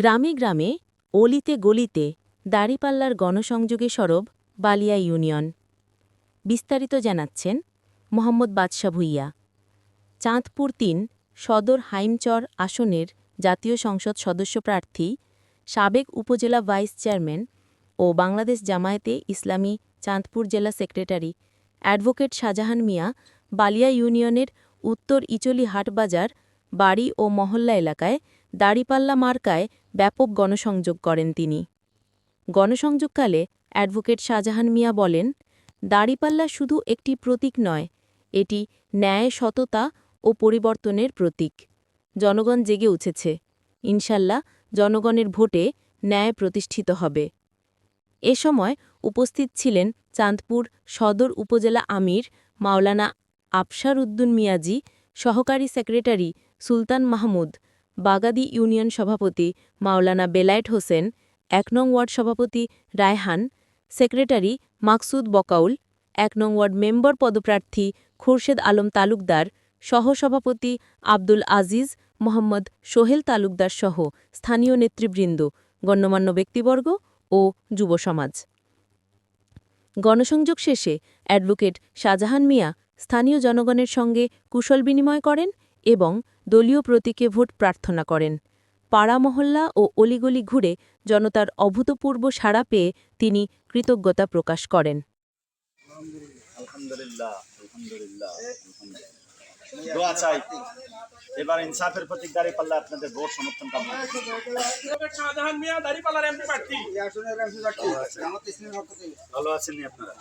গ্রামে গ্রামে, অলিতে গলিতে, দাড়িপাল্লার গণসংযোগে সরব বালিয়া ইউনিয়ন। বিস্তারিত জানাচ্ছেন মোহাম্মদ বাদশা ভুইয়া। চাঁদপুর তিন, সদর হাইমচর আসনের জাতীয় সংসদ সদস্য প্রার্থী, সাবেক উপজেলা ভাইস চেয়ারম্যান ও বাংলাদেশ জামায়াতে ইসলামী চাঁদপুর জেলা সেক্রেটারি অ্যাডভোকেট শাহজাহান মিয়া বালিয়া ইউনিয়নের উত্তর ইচলি হাটবাজার বাড়ি ও মহল্লা এলাকায় দাড়িপাল্লা মার্কায় ব্যাপক গণসংযোগ করেন তিনি। গণসংযোগকালে অ্যাডভোকেট শাহজাহান মিয়া বলেন, দাড়িপাল্লা শুধু একটি প্রতীক নয়, এটি ন্যায়, সততা ও পরিবর্তনের প্রতীক। জনগণ জেগে উঠেছে। ইনশাল্লাহ জনগণের ভোটে ন্যায় প্রতিষ্ঠিত হবে। এ সময় উপস্থিত ছিলেন চাঁদপুর সদর উপজেলা আমির মাওলানা আফসার উদ্দিন মিয়াজি, সহকারী সেক্রেটারি সুলতান মাহমুদ, বাগাদি ইউনিয়ন সভাপতি মাওলানা বেলায়েট হোসেন, এক নং ওয়ার্ড সভাপতি রায়হান, সেক্রেটারি মাকসুদ বকাউল, এক নং ওয়ার্ড মেম্বার পদপ্রার্থী খোরশেদ আলম তালুকদার, সহসভাপতি আব্দুল আজিজ মোহাম্মদ সোহেল তালুকদার সহ স্থানীয় নেতৃবৃন্দ, গণ্যমান্য ব্যক্তিবর্গ ও যুব সমাজ। গণসংযোগ শেষে অ্যাডভোকেট শাহজাহান মিয়া স্থানীয় জনগণের সঙ্গে কুশল বিনিময় করেন এবং দলীয় প্রতীকে ভোট প্রার্থনা করেন। পাড়া মহল্লা ও অলিগলি ঘুরে জনতার অভূতপূর্ব সাড়া পেয়ে তিনি কৃতজ্ঞতা প্রকাশ করেন। আলহামদুলিল্লাহ আলহামদুলিল্লাহ আলহামদুলিল্লাহ। দোয়া চাই। এবার ইনসাফের প্রতীক দাঁড়িয়ে পাল্লা আপনাদের ভোট সমর্থন কামনা করছি। অ্যাডভোকেট শাহজাহান মিয়া দাঁড়িপাল্লার এমপি প্রার্থী। ভালো আছেন আপনারা?